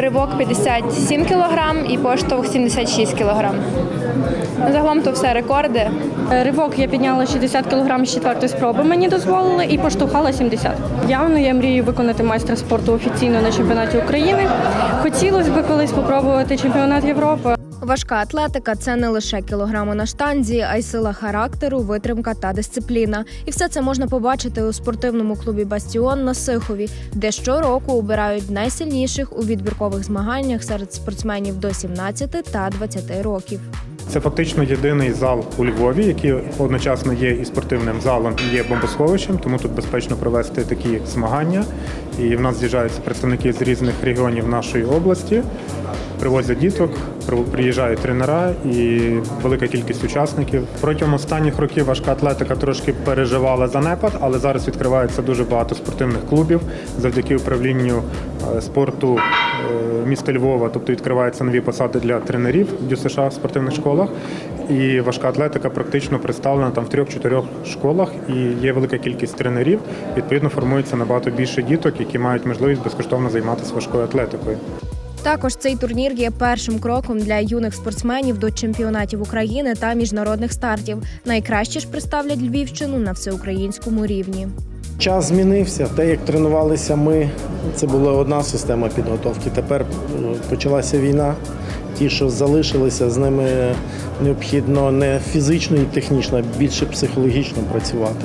Ривок 57 кг і поштовх 76 кг. Загалом то все рекорди. Ривок я підняла 60 кг з четвертої спроби, мені дозволили, і поштовхала 70. Явно я мрію виконати майстра спорту офіційно на чемпіонаті України. Хотілося б колись спробувати чемпіонат Європи. Важка атлетика це не лише кілограми на штанзі, а й сила характеру, витримка та дисципліна. І все це можна побачити у спортивному клубі Бастіон на Сихові, де щороку обирають найсильніших у відбіркових змаганнях серед спортсменів до 17 та 20 років. Це фактично єдиний зал у Львові, який одночасно є і спортивним залом, і є бомбосховищем, тому тут безпечно провести такі змагання. І в нас з'їжджаються представники з різних регіонів нашої області, привозять діток, приїжджають тренера і велика кількість учасників. Протягом останніх років важка атлетика трошки переживала занепад, але зараз відкривається дуже багато спортивних клубів завдяки управлінню е, спорту е, міста Львова, тобто відкриваються нові посади для тренерів ДЮСШ в спортивних школах. І важка атлетика практично представлена там в трьох-чотирьох школах, і є велика кількість тренерів. Відповідно, формується набагато більше діток, які мають можливість безкоштовно займатися важкою атлетикою. Також цей турнір є першим кроком для юних спортсменів до чемпіонатів України та міжнародних стартів. Найкраще ж представлять Львівщину на всеукраїнському рівні. Час змінився. Те, як тренувалися ми, це була одна система підготовки. Тепер е, почалася війна. Ті, що залишилися, з ними необхідно не фізично і технічно, а більше психологічно працювати,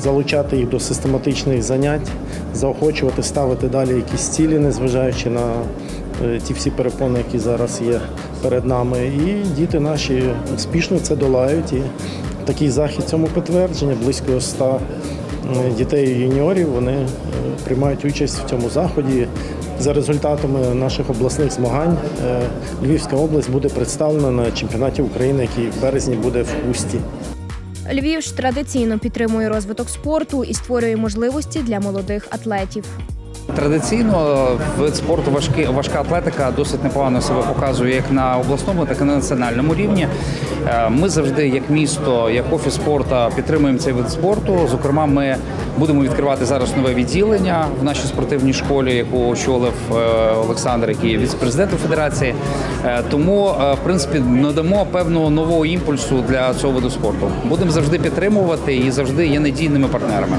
залучати їх до систематичних занять, заохочувати, ставити далі якісь цілі, незважаючи на ті всі перепони, які зараз є перед нами. І діти наші успішно це долають. І такий захід цьому підтвердження близько 100 Е, дітей юніорів. Вони е, приймають участь в цьому заході. За результатами наших обласних змагань е, Львівська область буде представлена на чемпіонаті України, який в березні буде в Хусті. Львів ж традиційно підтримує розвиток спорту і створює можливості для молодих атлетів. Традиційно вид спорту важкі, важка атлетика досить непогано себе показує як на обласному, так і на національному рівні. Е, Ми завжди, як місто, як офіс спорту, підтримуємо цей вид спорту. Зокрема, ми будемо відкривати зараз нове відділення в нашій спортивній школі, яку очолив е, Олександр, який є віце-президентом федерації. Е, Тому, в принципі, надамо певного нового імпульсу для цього виду спорту. Будемо завжди підтримувати і завжди є надійними партнерами.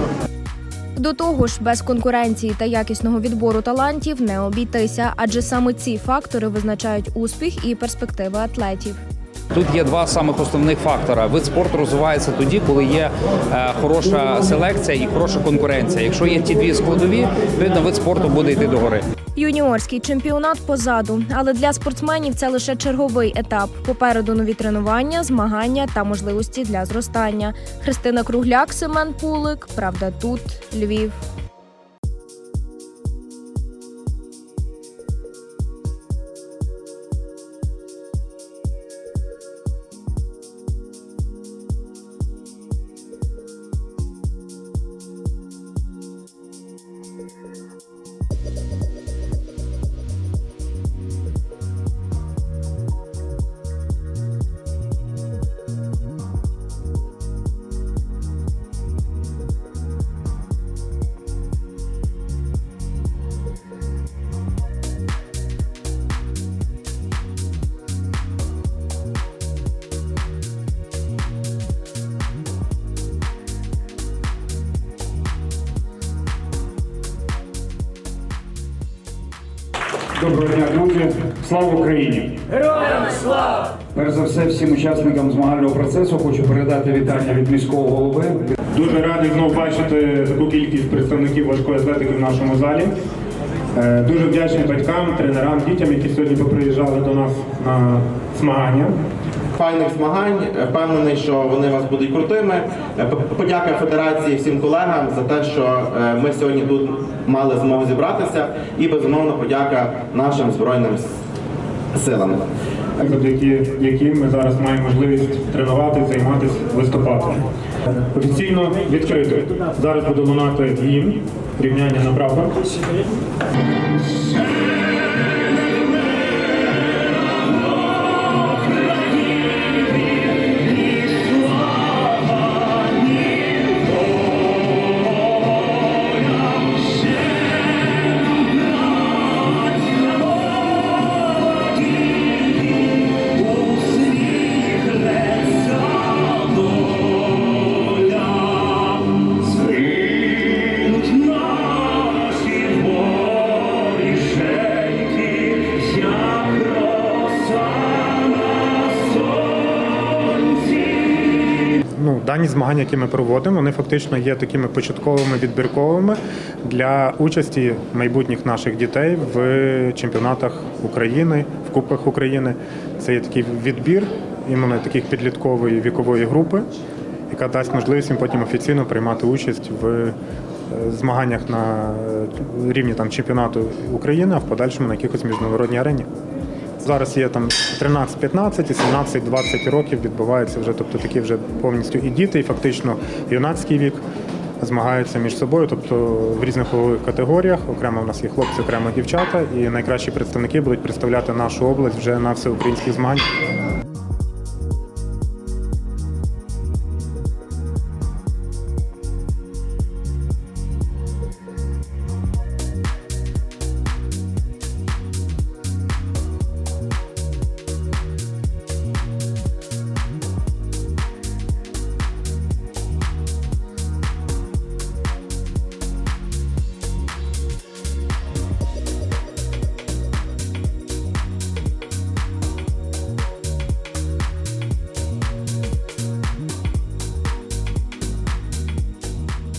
До того ж, без конкуренції та якісного відбору талантів не обійтися, адже саме ці фактори визначають успіх і перспективи атлетів. Тут є два самих основних фактора. Вид спорту розвивається тоді, коли є е, хороша селекція і хороша конкуренція. Якщо є ті дві складові, відповідно вид спорту буде йти догори. Юніорський чемпіонат позаду, але для спортсменів це лише черговий етап. Попереду нові тренування, змагання та можливості для зростання. Христина Кругляк, Семен Пулик. Правда, тут Львів. Доброго дня, друзі! Слава Україні! Героям слава! Перш за все, всім учасникам змагального процесу хочу передати вітання від міського голови. Дуже радий знову бачити таку кількість представників важкої атлетики в нашому залі. Е, Дуже вдячний батькам, тренерам, дітям, які сьогодні поприїжджали до нас на змагання. Файних змагань. Е, Впевнений, що вони вас будуть крутими. Е, Подяка федерації всім колегам за те, що е, ми сьогодні тут мали змогу зібратися, і безумовно подяка нашим збройним силам. завдяки яким ми зараз маємо можливість тренуватися, займатися, виступати. Офіційно відкрито. Зараз буде лунати гімн, рівняння на прапор. Змагання, які ми проводимо, вони фактично є такими початковими відбірковими для участі майбутніх наших дітей в чемпіонатах України, в Кубках України. Це є такий відбір іменно таких підліткової вікової групи, яка дасть можливість їм потім офіційно приймати участь в е, змаганнях на е, рівні там чемпіонату України, а в подальшому на якихось міжнародній арені. Зараз є там 13-15 і 17-20 років відбуваються вже, тобто такі вже повністю і діти, і фактично юнацький вік змагаються між собою, тобто в різних категоріях. Окремо в нас є хлопці, окремо дівчата, і найкращі представники будуть представляти нашу область вже на всеукраїнських змаганнях.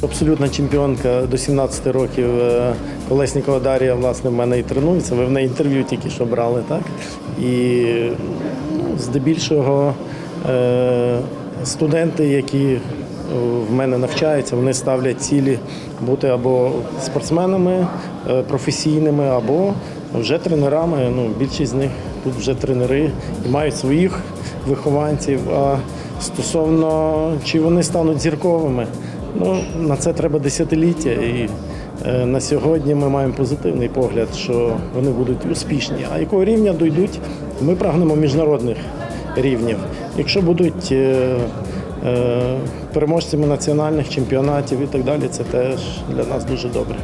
Абсолютна чемпіонка до 17 років е, Колеснікова Дар'я, власне, в мене і тренується. Ви в неї інтерв'ю тільки що брали, так? І ну, здебільшого е, студенти, які е, в мене навчаються, вони ставлять цілі бути або спортсменами професійними, або вже тренерами. Ну, більшість з них тут вже тренери і мають своїх вихованців. А стосовно чи вони стануть зірковими, ну на це треба десятиліття. І е, на сьогодні ми маємо позитивний погляд, що вони будуть успішні. А якого рівня дійдуть, ми прагнемо міжнародних рівнів. Якщо будуть е, е, переможцями національних чемпіонатів і так далі, це теж для нас дуже добре.